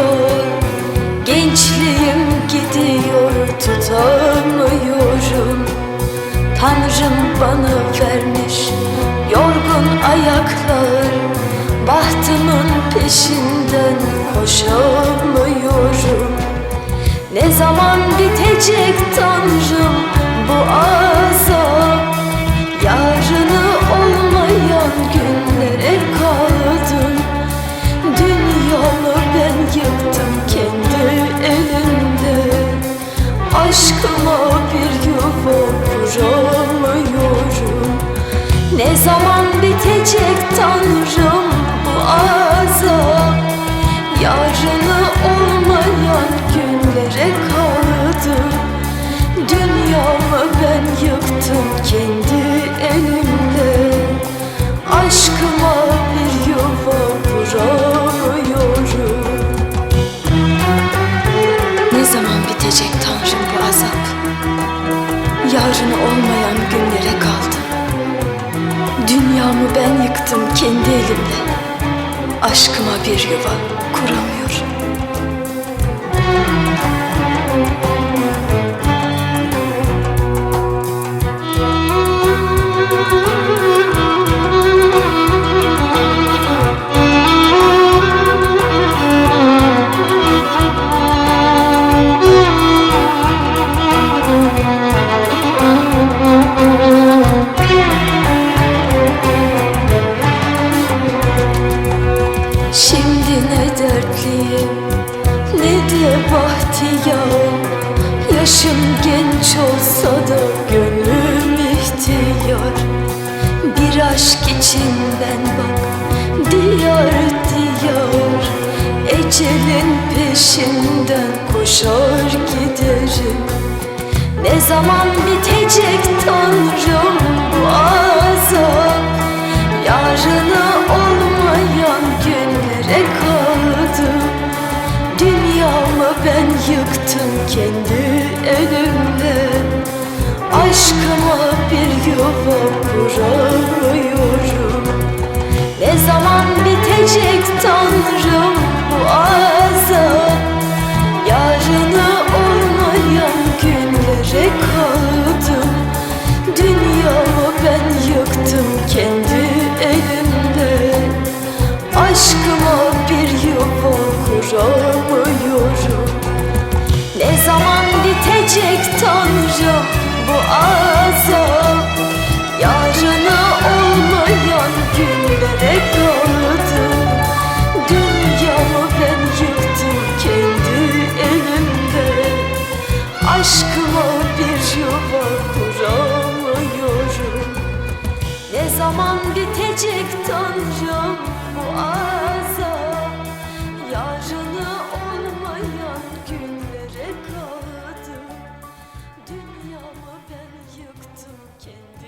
yarıyor Gençliğim gidiyor tutamıyorum. Tanrım bana vermiş yorgun ayaklar. Bahtımın peşinden koşamıyorum. Ne zaman bitecek Tanrım Aşkıma bir yuva kuramıyorum. Ne zaman bitecek Tanrım Yarını olmayan günlere kaldım. Dünyamı ben yıktım kendi elimle. Aşkıma bir yuva kuramıyorum ne de bahtiyar Yaşım genç olsa da gönlüm ihtiyar. Bir aşk için ben bak diyar diyar. Ecelin peşinden koşar giderim. Ne zaman bitecek Tanrım bu azap? Yarını kendi elimle. Aşkıma bir yuva kuramıyorum zaman bitecek Tanrım bu azap Yarını olmayan günlere kaldım. Dünyamı ben yıktım kendi